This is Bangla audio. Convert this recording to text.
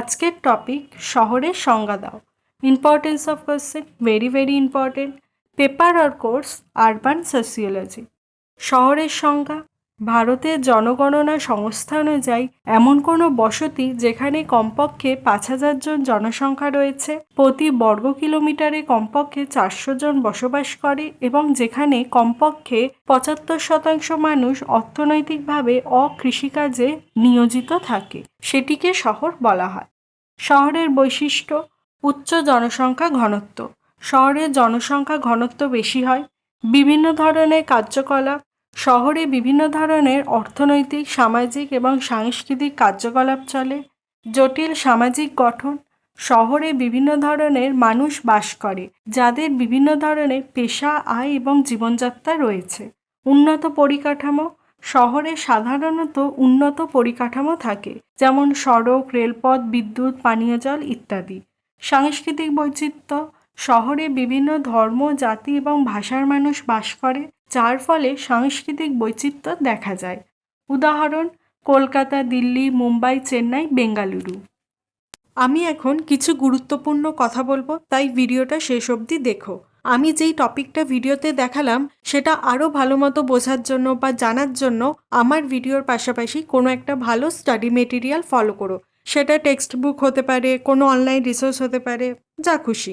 আজকের টপিক শহরের সংজ্ঞা দাও। Importance of question very very important paper or course urban sociology শহরের সংজ্ঞা ভারতের জনগণনা সংস্থা অনুযায়ী এমন কোনো বসতি যেখানে কমপক্ষে পাঁচ হাজার জন জনসংখ্যা রয়েছে। প্রতি বর্গ কিলোমিটারে কমপক্ষে চারশো জন বসবাস করে এবং যেখানে কমপক্ষে পঁচাত্তর শতাংশ মানুষ অর্থনৈতিকভাবে অকৃষিকাজে নিয়োজিত থাকে, সেটিকে শহর বলা হয়। শহরের বৈশিষ্ট্য, উচ্চ জনসংখ্যা ঘনত্ব। শহরের জনসংখ্যা ঘনত্ব বেশি হয়, বিভিন্ন ধরনের কার্যকলাপ শহরে বিভিন্ন ধরনের অর্থনৈতিক, সামাজিক এবং সাংস্কৃতিক কার্যকলাপ চলে, জটিল সামাজিক গঠন, শহরে বিভিন্ন ধরনের মানুষ বাস করে, যাদের বিভিন্ন ধরনের পেশা, আয় এবং জীবনযাত্রা রয়েছে। উন্নত পরিকাঠামো, শহরে সাধারণত উন্নত পরিকাঠামো থাকে, যেমন সড়ক, রেলপথ, বিদ্যুৎ, পানীয় জল ইত্যাদি। সাংস্কৃতিক বৈচিত্র্য শহরে বিভিন্ন ধর্ম, জাতি এবং ভাষার মানুষ বাস করে, যার ফলে সাংস্কৃতিক বৈচিত্র্য দেখা যায়। উদাহরণ, কলকাতা, দিল্লি, মুম্বাই, চেন্নাই, বেঙ্গালুরু। আমি এখন কিছু গুরুত্বপূর্ণ কথা বলব, তাই ভিডিওটা শেষ অবধি দেখো। আমি যেই টপিকটা ভিডিওতে দেখালাম, সেটা আরও ভালো মতো বোঝার জন্য বা জানার জন্য আমার ভিডিওর পাশাপাশি কোনো একটা ভালো স্টাডি মেটেরিয়াল ফলো করো। সেটা টেক্সট বুক হতে পারে, কোনো অনলাইন রিসোর্স হতে পারে, যা খুশি।